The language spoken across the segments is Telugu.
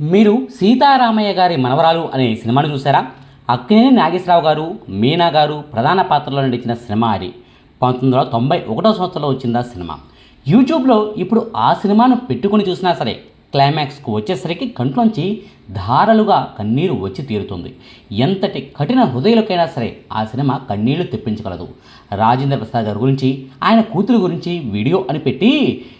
మీరు సీతారామయ్య గారి మనవరాలు అనే సినిమాను చూసారా అక్కినేని నాగేశ్వరరావు గారు మీనా గారు ప్రధాన పాత్రలో నటించిన సినిమా అది. పంతొమ్మిది వందల తొంభై ఒకటో సంవత్సరంలో వచ్చిందా సినిమా. యూట్యూబ్లో ఇప్పుడు ఆ సినిమాను పెట్టుకుని చూసినా సరే క్లైమాక్స్కు వచ్చేసరికి కంట్లోంచి ధారలుగా కన్నీరు వచ్చి తీరుతుంది. ఎంతటి కఠిన హృదయులకైనా సరే ఆ సినిమా కన్నీళ్ళు తెప్పించగలదు. రాజేంద్ర ప్రసాద్ గారి గురించి ఆయన కూతురు గురించి వీడియో అని పెట్టి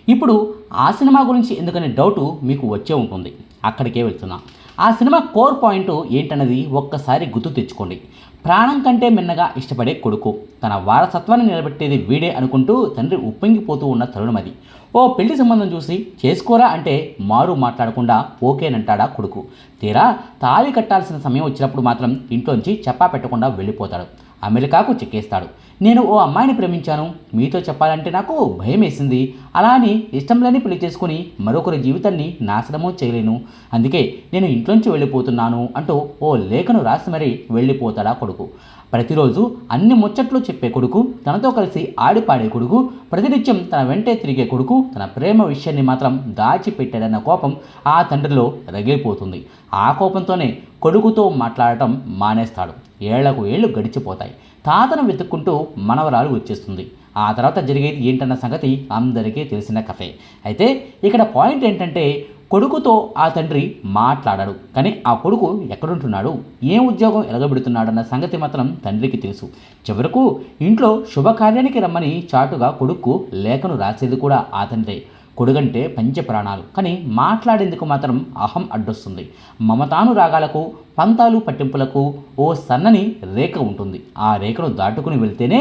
ఇప్పుడు ఆ సినిమా గురించి ఎందుకనే డౌటు మీకు వచ్చే ఉంటుంది. అక్కడికే వెళ్తున్నా. ఆ సినిమా కోర్ పాయింట్ ఏంటన్నది ఒక్కసారి గుర్తు తెచ్చుకోండి. ప్రాణం కంటే మిన్నగా ఇష్టపడే కొడుకు. తన వారసత్వాన్ని నిలబెట్టేది వీడే అనుకుంటూ తండ్రి ఉప్పొంగిపోతూ ఉన్న తరుణమది ఓ పెళ్ళి సంబంధం చూసి చేసుకోరా అంటే మారు మాట్లాడకుండా ఓకేనంటాడా కొడుకు. తీరా తాళి కట్టాల్సిన సమయం వచ్చినప్పుడు మాత్రం ఇంట్లోంచి చెప్పా పెట్టకుండా వెళ్ళిపోతాడు. అమెరికాకు చెక్కేస్తాడు. నేను ఓ అమ్మాయిని ప్రేమించాను. మీతో చెప్పాలంటే నాకు భయం వేసింది అలా అని ఇష్టం లేని పెళ్ళి చేసుకుని మరొకరి జీవితాన్ని నాశనము చేయలేను. అందుకే నేను ఇంట్లోంచి వెళ్ళిపోతున్నాను అంటూ ఓ లేఖను రాసి మరీ వెళ్ళిపోతాడా కొడుకు. ప్రతిరోజు అన్ని ముచ్చట్లు చెప్పే కొడుకు తనతో కలిసి ఆడిపాడే కొడుకు ప్రతినిత్యం తన వెంటే తిరిగే కొడుకు తన ప్రేమ విషయాన్ని మాత్రం దాచిపెట్టాడన్న కోపం ఆ తండ్రిలో రగిలిపోతుంది. ఆ కోపంతోనే కొడుకుతో మాట్లాడటం మానేస్తాడు. ఏళ్ళకు ఏళ్ళు గడిచిపోతాయి. తాతను వెతుక్కుంటూ మనవరాలు వచ్చేస్తుంది. ఆ తర్వాత జరిగేది ఏంటన్న సంగతి అందరికీ తెలిసిన కథే. అయితే ఇక్కడ పాయింట్ ఏంటంటే కొడుకుతో ఆ తండ్రి మాట్లాడాడు. కానీ ఆ కొడుకు ఎక్కడుంటున్నాడు? ఏం ఉద్యోగం ఎలగబెడుతున్నాడన్న సంగతి మాత్రం తండ్రికి తెలుసు. చివరకు ఇంట్లో శుభకార్యానికి రమ్మని చాటుగా కొడుకు లేఖను రాసేది కూడా ఆ తండ్రే. కొడుగంటే పంచ ప్రాణాలు. కానీ మాట్లాడేందుకు మాత్రం అహం అడ్డొస్తుంది. మమతాను రాగాలకు పంతాలు పట్టింపులకు ఓ సన్నని రేఖ ఉంటుంది. ఆ రేఖను దాటుకుని వెళ్తేనే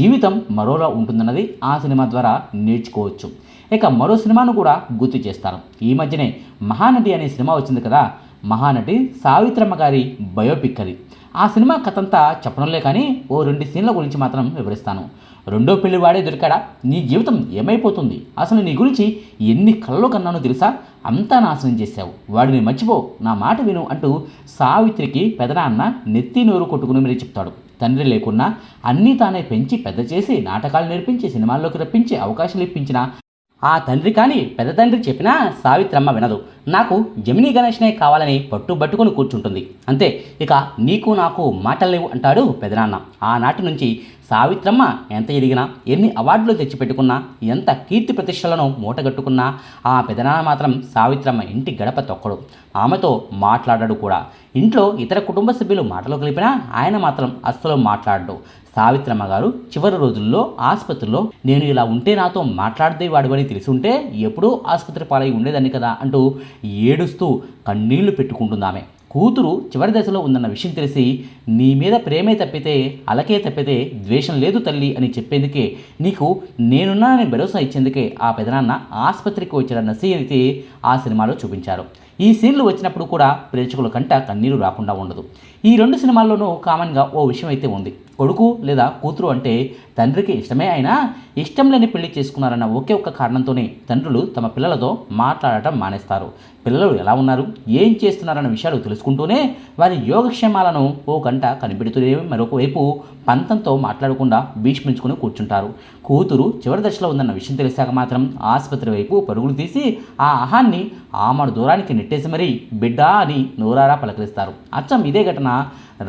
జీవితం మరోలా ఉంటుందన్నది ఆ సినిమా ద్వారా నేర్చుకోవచ్చు. ఇక మరో సినిమాను కూడా గుర్తు చేస్తాను ఈ మధ్యనే మహానటి అనే సినిమా వచ్చింది కదా మహానటి సావిత్రమ్మ గారి బయోపిక్ అది. ఆ సినిమా కథంతా చెప్పడంలే కానీ ఓ రెండు సీన్ల గురించి మాత్రం వివరిస్తాను. రెండో పెళ్ళి వాడే దొరికాడా? నీ జీవితం ఏమైపోతుంది? అసలు నీ గురించి ఎన్ని కళ్ళు కన్నానో తెలుసా? అంతా నాశనం చేశావు. వాడిని మర్చిపో నా మాట విను అంటూ సావిత్రికి పెదనాన్న నెత్తి నోరు కొట్టుకుని మరీ చెప్తాడు. తండ్రి లేకున్నా అన్నీ తానే పెంచి పెద్ద చేసి నాటకాలు నేర్పించి సినిమాల్లోకి రప్పించి అవకాశాలు ఇప్పించిన ఆ తండ్రి కానీ పెద్ద తండ్రి చెప్పినా సావిత్రమ్మ వినదు. నాకు జమినీ గణేష్నే కావాలని పట్టుబట్టుకుని కూర్చుంటుంది. అంతే ఇక నీకు నాకు మాటలేవు అంటాడు పెదనాన్న. ఆనాటి నుంచి సావిత్రమ్మ ఎంత ఎదిగినా ఎన్ని అవార్డులు తెచ్చిపెట్టుకున్నా ఎంత కీర్తి ప్రతిష్టలను మూటగట్టుకున్నా ఆ పెదనాన్న మాత్రం సావిత్రమ్మ ఇంటి గడప తొక్కడు. ఆమెతో మాట్లాడడు కూడా. ఇంట్లో ఇతర కుటుంబ సభ్యులు మాటలు కలిపినా ఆయన మాత్రం అస్సలు మాట్లాడడు. సావిత్రమ్మ గారు చివరి రోజుల్లో ఆసుపత్రిలో నేను ఇలా ఉంటే నాతో మాట్లాడితే వాడివని తెలిసి ఉంటే ఎప్పుడూ ఆసుపత్రి పాలై ఉండేదాన్ని కదా అంటూ ఏడుస్తూ కన్నీళ్ళు పెట్టుకుంటుందామె. కూతురు చివరి దశలో ఉందన్న విషయం తెలిసి నీ మీద ప్రేమే తప్పితే అలకే తప్పితే ద్వేషం లేదు తల్లి అని చెప్పేందుకే నీకు నేనున్నానని భరోసా ఇచ్చేందుకే ఆ పెదనాన్న ఆసుపత్రికి వచ్చాడన్న సీన్ అయితే ఆ సినిమాలో చూపించారు. ఈ సీన్లు వచ్చినప్పుడు కూడా ప్రేక్షకుల కంట కన్నీరు రాకుండా ఉండదు. ఈ రెండు సినిమాల్లోనూ కామన్గా ఓ విషయం అయితే ఉంది. కొడుకు లేదా కూతురు అంటే తండ్రికి ఇష్టమే అయినా ఇష్టం లేని పెళ్ళి చేసుకున్నారన్న ఒకే ఒక్క కారణంతోనే తండ్రులు తమ పిల్లలతో మాట్లాడటం మానేస్తారు. పిల్లలు ఎలా ఉన్నారు? ఏం చేస్తున్నారన్న విషయాలు తెలుసుకుంటూనే వారి యోగక్షేమాలను ఓ గంట కనిపెడుతూనే మరొక వైపు పంతంతో మాట్లాడకుండా భీష్మించుకుని కూర్చుంటారు. కూతురు చివరి దశలో ఉందన్న విషయం తెలిసాక మాత్రం ఆసుపత్రి వైపు పరుగులు తీసి ఆ ఆహాన్ని ఆమడు దూరానికి నెట్టేసి మరీ బిడ్డా అని నోరారా పలకరిస్తారు. అచ్చం ఇదే ఘటన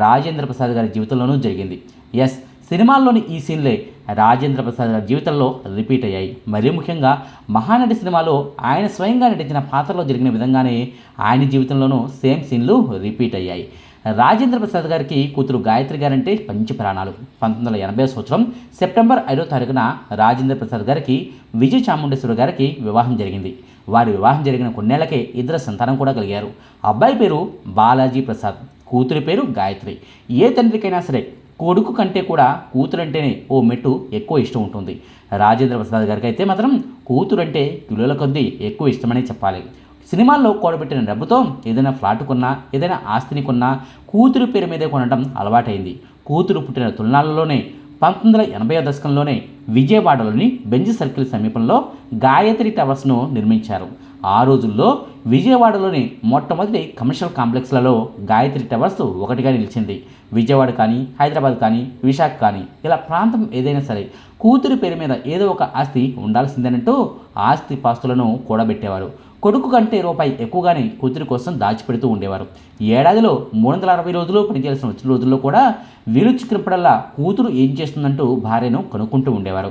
రాజేంద్ర ప్రసాద్ గారి జీవితంలోనూ జరిగింది. ఎస్ సినిమాల్లోని ఈ సీన్లే రాజేంద్ర ప్రసాద్ గారి జీవితంలో రిపీట్ అయ్యాయి. మరీ ముఖ్యంగా మహానటి సినిమాలో ఆయన స్వయంగా నటించిన పాత్రలో జరిగిన విధంగానే ఆయన జీవితంలోనూ సేమ్ సీన్లు రిపీట్ అయ్యాయి. రాజేంద్ర ప్రసాద్ గారికి కూతురు గాయత్రి గారంటే పంచి ప్రాణాలు. పంతొమ్మిది వందల ఎనభై సంవత్సరం సెప్టెంబర్ ఐదో తారీఖున రాజేంద్ర ప్రసాద్ గారికి విజయ చాముండేశ్వరి గారికి వివాహం జరిగింది. వారి వివాహం జరిగిన కొన్నేళ్ళకే ఇద్దరు సంతానం కూడా కలిగారు. అబ్బాయి పేరు బాలాజీ ప్రసాద్ కూతురి పేరు గాయత్రి. ఏ తండ్రికైనా సరే కొడుకు కంటే కూడా కూతురు అంటేనే ఓ మెట్టు ఎక్కువ ఇష్టం ఉంటుంది. రాజేంద్ర ప్రసాద్ గారికి అయితే మాత్రం కూతురు అంటే కిలోల కొద్దీ ఎక్కువ ఇష్టమని చెప్పాలి. సినిమాల్లో కూడబెట్టిన డబ్బుతో ఏదైనా ఫ్లాట్ కొన్నా ఏదైనా ఆస్తిని కొన్నా కూతురు పేరు మీదే కొనడం అలవాటైంది. కూతురు పుట్టిన తొలినాళ్ళలోనే పంతొమ్మిది వందల ఎనభై దశకంలోనే విజయవాడలోని బెంజ్ సర్కిల్ సమీపంలో గాయత్రి టవర్స్ను నిర్మించారు. ఆ రోజుల్లో విజయవాడలోని మొట్టమొదటి కమర్షియల్ కాంప్లెక్స్లలో గాయత్రి టవర్స్ ఒకటిగా నిలిచింది. విజయవాడ కానీ హైదరాబాద్ కానీ విశాఖ కానీ ఇలా ప్రాంతం ఏదైనా సరే కూతురి పేరు మీద ఏదో ఒక ఆస్తి ఉండాల్సిందేనంటూ ఆస్తి పాస్తులను కూడబెట్టేవారు. కొడుకు కంటే రూపాయి ఎక్కువగానే కూతురి కోసం దాచిపెడుతూ ఉండేవారు. ఏడాదిలో మూడు వందల అరవై రోజులు పనిచేయాల్సిన వచ్చిన రోజుల్లో కూడా వీలు చిక్కినప్పుడల్లా కూతురు ఏం చేస్తుందంటూ భార్యను కనుక్కుంటూ ఉండేవారు.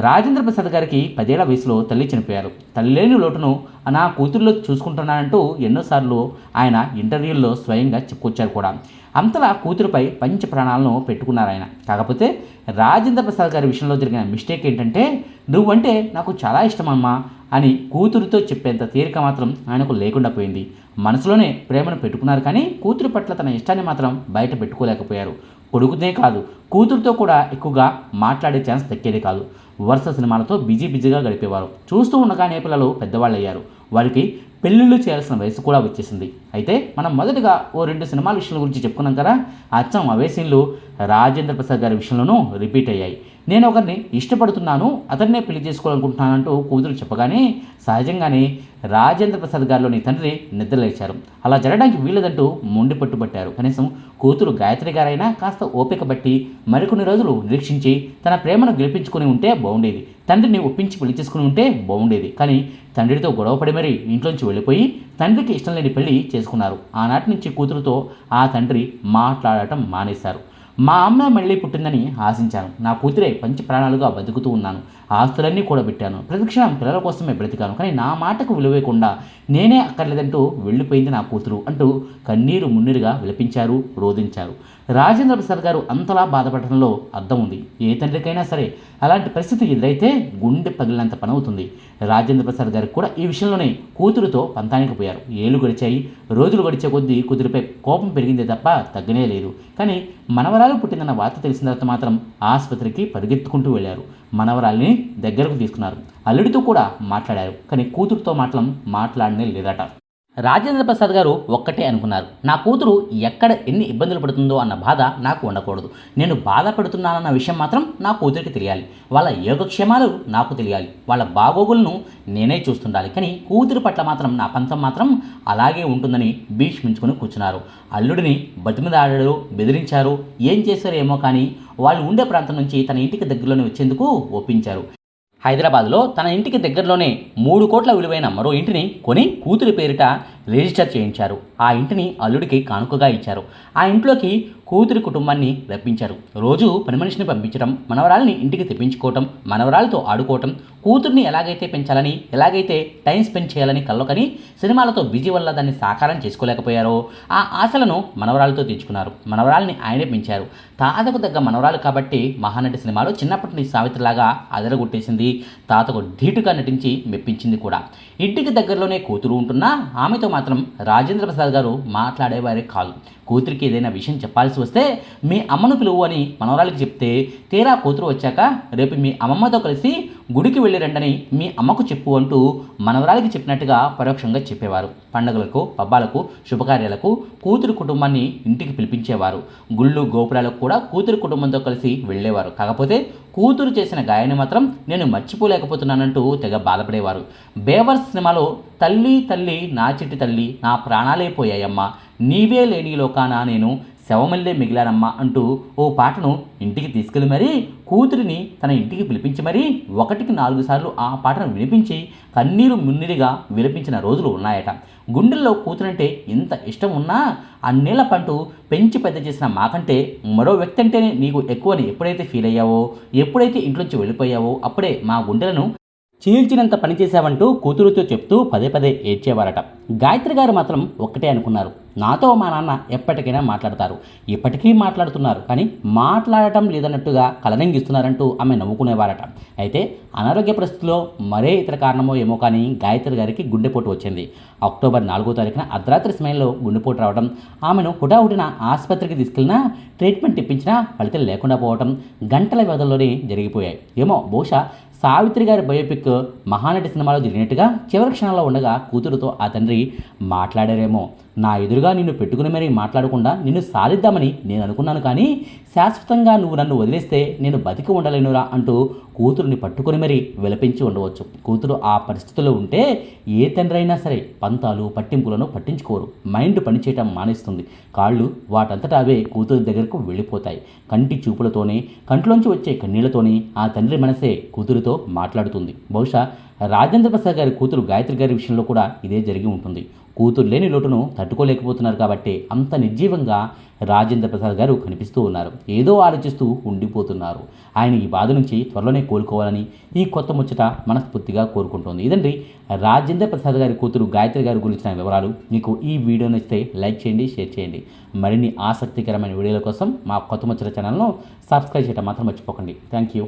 రాజేంద్ర ప్రసాద్ గారికి పదేళ్ళ వయసులో తల్లి చనిపోయారు. తల్లి లేని లోటును నా కూతురులో చూసుకుంటున్నానంటూ ఎన్నోసార్లు ఆయన ఇంటర్వ్యూల్లో స్వయంగా చెప్పుకొచ్చారు కూడా. అంతలా కూతురుపై పంచ ప్రాణాలను పెట్టుకున్నారు ఆయన. కాకపోతే రాజేంద్ర ప్రసాద్ గారి విషయంలో జరిగిన మిస్టేక్ ఏంటంటే నువ్వంటే నాకు చాలా ఇష్టమమ్మా అని కూతురుతో చెప్పేంత తీరిక మాత్రం ఆయనకు లేకుండా పోయింది. మనసులోనే ప్రేమను పెట్టుకున్నారు కానీ కూతురు పట్ల తన ఇష్టాన్ని మాత్రం బయట పెట్టుకోలేకపోయారు. కొడుకునే కాదు కూతురుతో కూడా ఎక్కువగా మాట్లాడే ఛాన్స్ దక్కేది కాదు. వరుస సినిమాలతో బిజీ బిజీగా గడిపేవారు. చూస్తూ ఉండగానే పిల్లలు పెద్దవాళ్ళు అయ్యారు వారికి పెళ్ళిళ్ళు చేయాల్సిన వయసు కూడా వచ్చేసింది. అయితే మనం మొదటగా ఓ రెండు సినిమాల విషయాల గురించి చెప్పుకున్నాం కదా? అచ్చం అవే సీన్లు రాజేంద్ర ప్రసాద్ గారి విషయంలోనూ రిపీట్ అయ్యాయి. నేను ఒకరిని ఇష్టపడుతున్నాను అతన్నే పెళ్ళి చేసుకోవాలనుకుంటున్నానంటూ కూతురు చెప్పగానే సహజంగానే రాజేంద్ర ప్రసాద్ గారిలోని తండ్రి నిద్రలేచారు. అలా జరగడానికి వీలదంటూ మొండి పట్టుబట్టారు. కనీసం కూతురు గాయత్రి గారైనా కాస్త ఓపిక బట్టి మరికొన్ని రోజులు నిరీక్షించి తన ప్రేమను గెలిపించుకుని ఉంటే బాగుండేది తండ్రిని ఒప్పించి పెళ్ళి చేసుకుని ఉంటే బాగుండేది కానీ తండ్రితో గొడవపడి మరీ ఇంట్లోంచి వెళ్ళిపోయి తండ్రికి ఇష్టం లేని పెళ్ళి చేసుకున్నారు. ఆనాటి నుంచి కూతురుతో ఆ తండ్రి మాట్లాడటం మానేశారు. మా అమ్మ మళ్ళీ పుట్టిందని ఆశించాను. నా కూతురే పంచి ప్రాణాలుగా బతుకుతూ ఉన్నాను. ఆస్తులన్నీ కూడబెట్టాను ప్రతిక్షణం పిల్లల కోసమే బ్రతికాను. కానీ నా మాటకు విలువేయకుండా నేనే అక్కర్లేదంటూ వెళ్ళిపోయింది నా కూతురు అంటూ కన్నీరు మున్నీరుగా విలపించారు రోధించారు. రాజేంద్ర ప్రసాద్ గారు అంతలా బాధపడటంలో అర్థం ఉంది. ఏ తండ్రికైనా సరే అలాంటి పరిస్థితి ఎదురైతే గుండె పగిలినంత పని అవుతుంది రాజేంద్ర ప్రసాద్ గారికి కూడా ఈ విషయంలోనే కూతురుతో పంతానికి పోయారు. ఏళ్ళు గడిచాయి. రోజులు గడిచే కొద్దీ కూతురిపై కోపం పెరిగిందే తప్ప తగ్గనే లేదు. కానీ మనవరాలు పుట్టిందన్న వార్త తెలిసిన తర్వాత మాత్రం ఆసుపత్రికి పరిగెత్తుకుంటూ వెళ్ళారు. మనవరాల్ని దగ్గరకు తీసుకున్నారు. అల్లుడితో కూడా మాట్లాడారు. కానీ కూతురుతో మాత్రం మాట్లాడనే లేదట. రాజేంద్ర ప్రసాద్ గారు ఒక్కటే అనుకున్నారు. నా కూతురు ఎక్కడ ఎన్ని ఇబ్బందులు పడుతుందో అన్న బాధ నాకు ఉండకూడదు. నేను బాధపడుతున్నానన్న విషయం మాత్రం నా కూతురికి తెలియాలి. వాళ్ళ యోగక్షేమాలు నాకు తెలియాలి. వాళ్ళ బాగోగులను నేనే చూస్తుండాలి. కానీ కూతురు పట్ల మాత్రం నా పంతం మాత్రం అలాగే ఉంటుందని భీష్మించుకుని కూర్చున్నారు. అల్లుడిని బతిమిదాడారు బెదిరించారు. ఏం చేశారో ఏమో కానీ వాళ్ళు ఉండే ప్రాంతం నుంచి తన ఇంటికి దగ్గరలోనే వచ్చేందుకు ఒప్పించారు. హైదరాబాద్లో తన ఇంటికి దగ్గరలోనే మూడు కోట్ల విలువైన మరో ఇంటిని కొని కూతురి పేరిట రిజిస్టర్ చేయించారు. ఆ ఇంటిని అల్లుడికి కానుకగా ఇచ్చారు. ఆ ఇంట్లోకి కూతురి కుటుంబాన్ని రప్పించారు. రోజు పని మనిషిని పంపించడం మనవరాల్ని ఇంటికి తెప్పించుకోవటం మనవరాలతో ఆడుకోవటం కూతుర్ని ఎలాగైతే పెంచాలని ఎలాగైతే టైం స్పెండ్ చేయాలని కల్లోకని సినిమాలతో బిజీ వల్ల దాన్ని సాకారం చేసుకోలేకపోయారో ఆ ఆశలను మనవరాలతో తీర్చుకున్నారు మనవరాల్ని ఆయనే పెంచారు. తాతకు తగ్గ మనవరాలు కాబట్టి మహానటి సినిమాలో చిన్నప్పటి నుంచి సావిత్రిలాగా అదరగొట్టేసింది. తాతకు ధీటుగా నటించి మెప్పించింది కూడా. ఇంటికి దగ్గరలోనే కూతురు ఉంటున్నా ఆమెతో మాత్రం రాజేంద్ర ప్రసాద్ గారు మాట్లాడేవారే కాదు. కూతురికి ఏదైనా విషయం చెప్పాల్సి వస్తే మీ అమ్మను పిలువు అని మనవరాలికి చెప్తే తీరా కూతురు వచ్చాక రేపు మీ అమ్మమ్మతో కలిసి గుడికి వెళ్ళి రండని మీ అమ్మకు చెప్పు అంటూ మనవరాలికి చెప్పినట్టుగా పరోక్షంగా చెప్పేవారు. పండుగలకు పబ్బాలకు శుభకార్యాలకు కూతురు కుటుంబాన్ని ఇంటికి పిలిపించేవారు. గుళ్ళు గోపురాలకు కూడా కూతురు కుటుంబంతో కలిసి వెళ్ళేవారు. కాకపోతే కూతురు చేసిన గాయాన్ని మాత్రం నేను మర్చిపోలేకపోతున్నానంటూ తెగ బాధపడేవారు. బేవర్స్ సినిమాలో తల్లి తల్లి నా చిట్టి తల్లి నా ప్రాణాలైపోయాయమ్మా నీవే లేని లోకాన నేను శవమల్లే మిగిలానమ్మా అంటూ ఓ పాటను ఇంటికి తీసుకెళ్ళి మరీ కూతురిని తన ఇంటికి పిలిపించి మరీ ఒకటికి నాలుగు సార్లు ఆ పాటను వినిపించి కన్నీరు మున్నీరుగా విలపించిన రోజులు ఉన్నాయట. గుండెల్లో కూతురంటే ఇంత ఇష్టం ఉన్నా అన్నేళ్ళ పంటు పెంచి పెద్ద చేసిన మాకంటే మరో వ్యక్తి అంటేనే నీకు ఎక్కువని ఎప్పుడైతే ఫీల్ అయ్యావో ఎప్పుడైతే ఇంట్లోంచి వెళ్ళిపోయావో అప్పుడే మా గుండెలను చీల్చినంత పనిచేశావంటూ కూతురుతో చెప్తూ పదే పదే ఏడ్చేవారట. గాయత్రి గారు మాత్రం ఒక్కటే అనుకున్నారు. నాతో మా నాన్న ఎప్పటికైనా మాట్లాడతారు. ఇప్పటికీ మాట్లాడుతున్నారు. కానీ మాట్లాడటం లేదన్నట్టుగా కలనంగిస్తున్నారంటూ ఆమె నవ్వుకునేవారట. అయితే అనారోగ్య పరిస్థితిలో మరే ఇతర కారణమో ఏమో కానీ గాయత్రి గారికి గుండెపోటు వచ్చింది. అక్టోబర్ నాలుగో తారీఖున అర్ధరాత్రి సమయంలో గుండెపోటు రావడం ఆమెను హుటాహుటిన ఆసుపత్రికి తీసుకెళ్ళినా ట్రీట్మెంట్ ఇప్పించినా ఫలితం లేకుండా పోవడం గంటల వ్యవధిలోనే జరిగిపోయాయి. ఏమో బహుశా సావిత్రి గారి బయోపిక్ మహానటి సినిమాలో జరిగినట్టుగా చివరి క్షణంలో ఉండగా కూతురుతో ఆ తండ్రి మాట్లాడారేమో. నా ఎదురుగా నిన్ను పెట్టుకుని మరీ మాట్లాడకుండా నిన్ను సాధిద్దామని నేను అనుకున్నాను కానీ శాశ్వతంగా నువ్వు నన్ను వదిలేస్తే నేను బతికి ఉండలేనురా అంటూ కూతురుని పట్టుకొని మరీ విలపించి ఉండవచ్చు. కూతురు ఆ పరిస్థితిలో ఉంటే ఏ తండ్రి అయినా సరే పంతాలు పట్టింపులను పట్టించుకోరు. మైండ్ పనిచేయటం మానేస్తుంది. కాళ్ళు వాటంతటా అవే కూతురు దగ్గరకు వెళ్ళిపోతాయి. కంటి చూపులతోనే కంట్లోంచి వచ్చే కన్నీళ్ళతోనే ఆ తండ్రి మనసే కూతురితో మాట్లాడుతుంది. బహుశా రాజేంద్ర ప్రసాద్ గారి కూతురు గాయత్రి గారి విషయంలో కూడా ఇదే జరిగి ఉంటుంది. కూతురు లేని లోటును తట్టుకోలేకపోతున్నారు కాబట్టి అంత నిర్జీవంగా రాజేంద్ర ప్రసాద్ గారు కనిపిస్తూ ఉన్నారు. ఏదో ఆలోచిస్తూ ఉండిపోతున్నారు. ఆయన ఈ బాధ నుంచి త్వరలోనే కోలుకోవాలని ఈ కొత్త ముచ్చట మనస్ఫూర్తిగా కోరుకుంటోంది. ఇదండి రాజేంద్ర ప్రసాద్ గారి కూతురు గాయత్రి గారి గురించిన వివరాలు. మీకు ఈ వీడియో నచ్చితే లైక్ చేయండి షేర్ చేయండి. మరిన్ని ఆసక్తికరమైన వీడియోల కోసం మా కొత్త ముచ్చట ఛానల్ను సబ్స్క్రైబ్ చేయడం మాత్రం మర్చిపోకండి. Thank you.